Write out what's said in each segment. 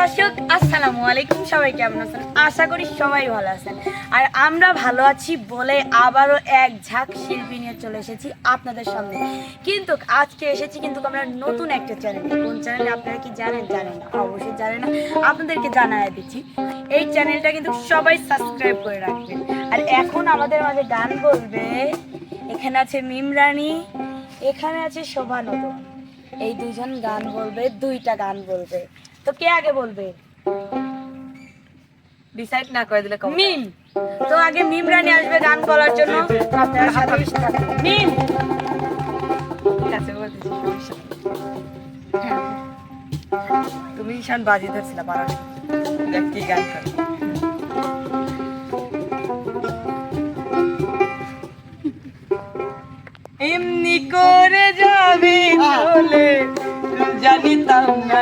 দর্শক, আসসালামু আলাইকুম। সবাই কেমন আছেন? আশা করি সবাই ভালো আছেন। আর আমরা ভালো আছি বলে আবারও এক ঝাঁক শিল্পী নিয়ে চলে এসেছি আপনাদের সামনে। কিন্তু আজকে এসেছি কিন্তু আমরা নতুন একটা চ্যানেলে কোন চ্যানেলে আপনারা কি জানেন? জানেন না। অবশ্যই জানেন না। আপনাদেরকে জানাই দিচ্ছি, এই চ্যানেলটা কিন্তু সবাই সাবস্ক্রাইব করে রাখবেন। আর এখন আমাদের মাঝে গান বলবে, এখানে আছে মিমরানি এখানে আছে শোভা নদন। এই দুজন গান বলবে, দুইটা গান বলবে। তো কে আগে বলবে? ডিসাইড না করে দিলে মিম। তো আগে মিম রানী আসবে গান বলার জন্য। আপনারা সাথে সাথে মিম। ঠিক আছে বলতেছি তুমি ঈশান। বাজি ধরছিল পারা দেখ কি গান করে। এমনি করে যাবে চলে জানিতাম না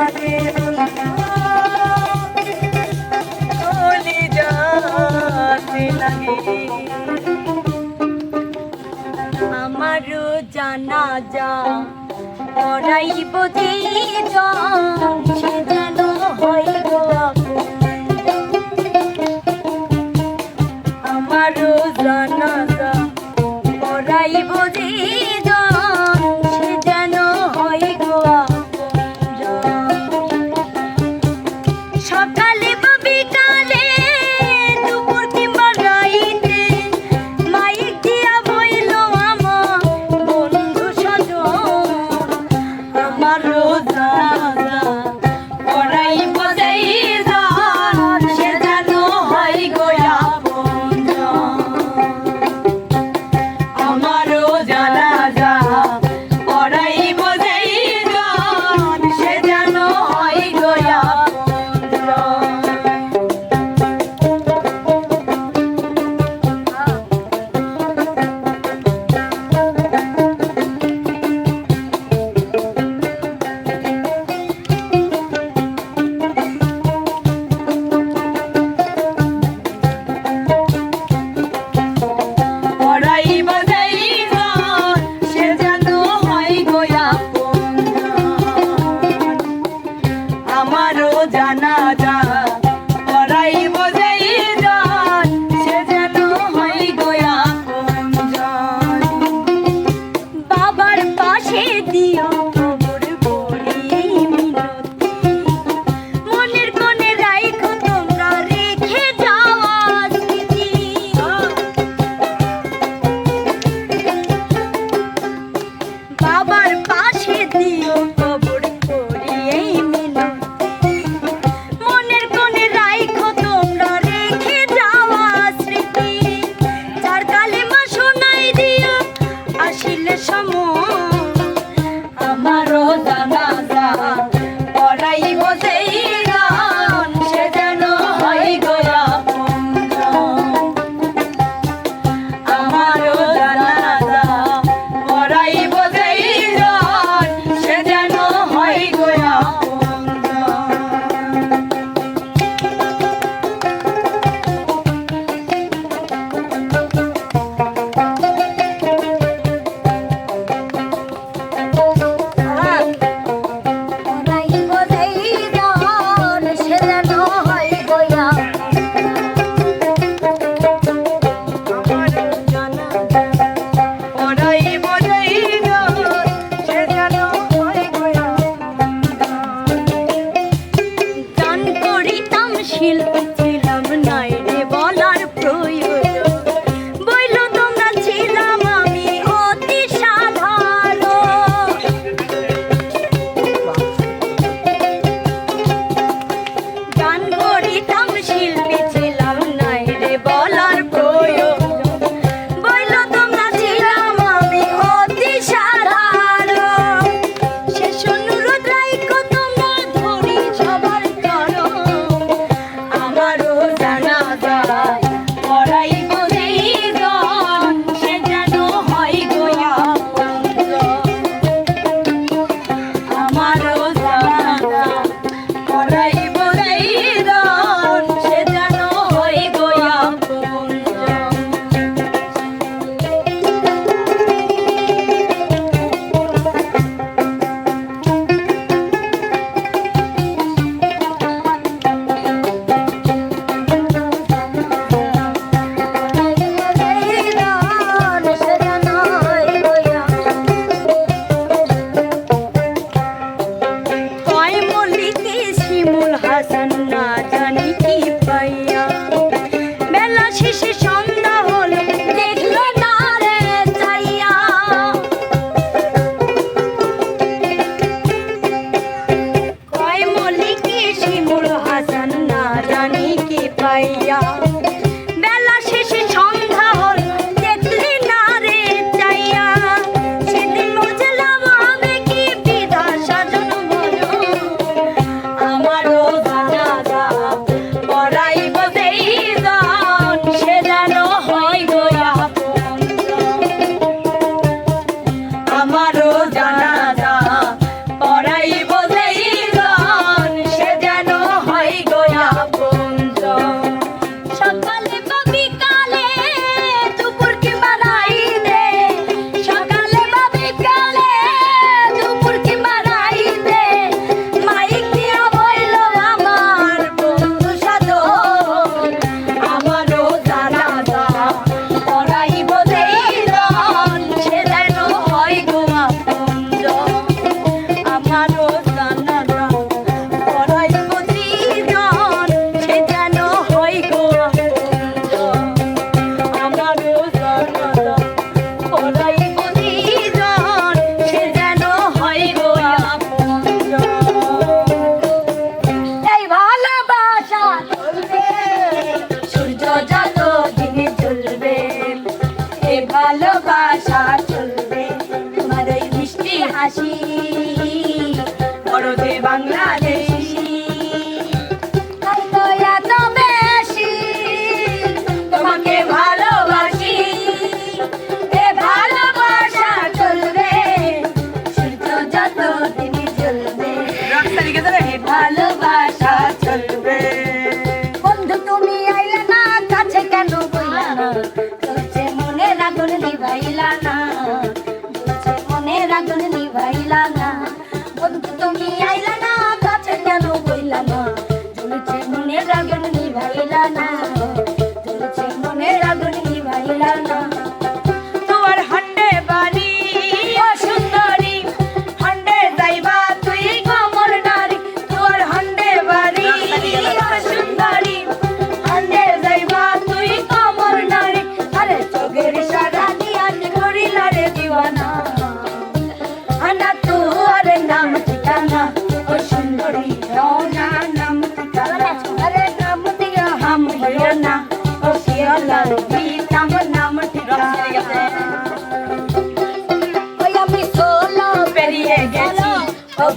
যাতে লাগে বন্ধু কলি আমারও জানা যা পড়াইব যে জন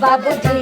babuji.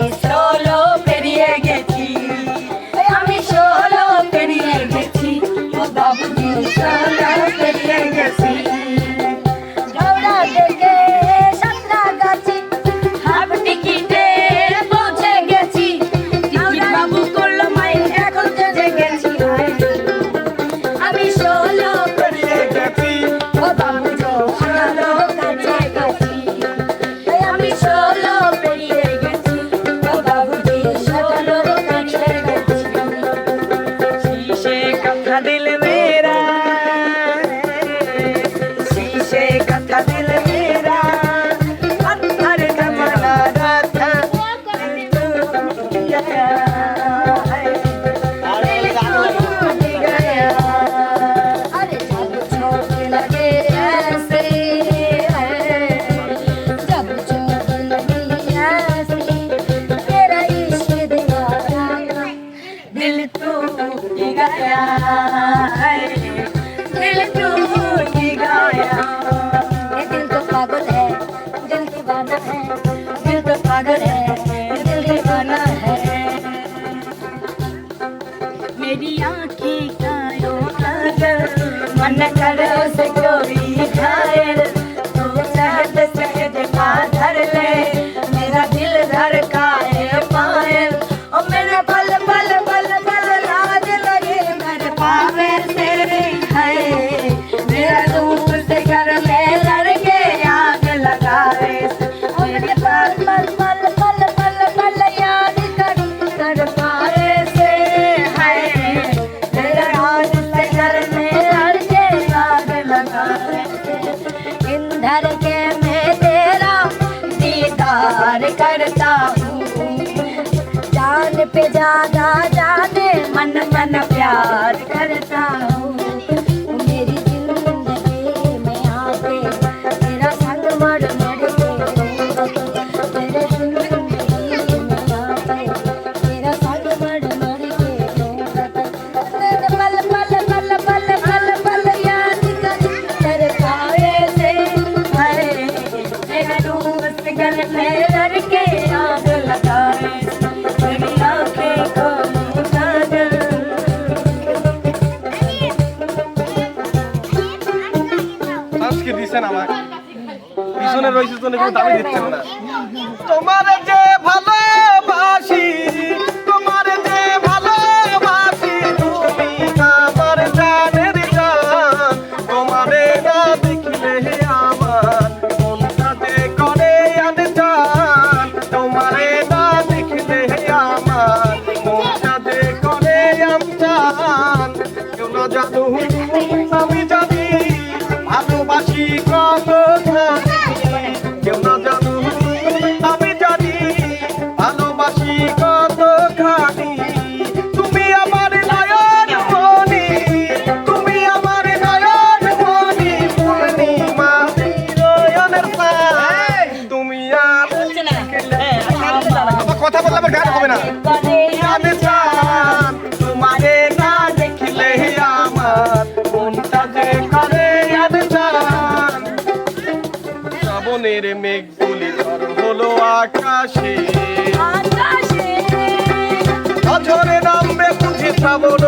Anna Kalle. জন্য কোনো দাবি দিচ্ছেন না তোমার যে ভালোবাসি, তোমার যে ভালোবাসি, তুমি আমার জানের জান। তোমারে না করে আনজান তোমারে না দেখলে আমার মনটা করে আমজান কোনো জাদু আকাশে। আকাশে। অঝরে নামবে বুঝি সাবর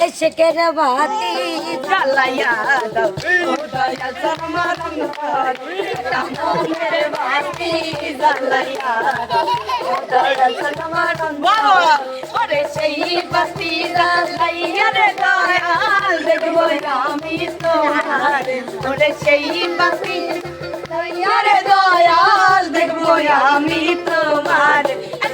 এসকের বাতি জ্বালাইয়া দাও দয়াল সমারম দেখব আমি তোমার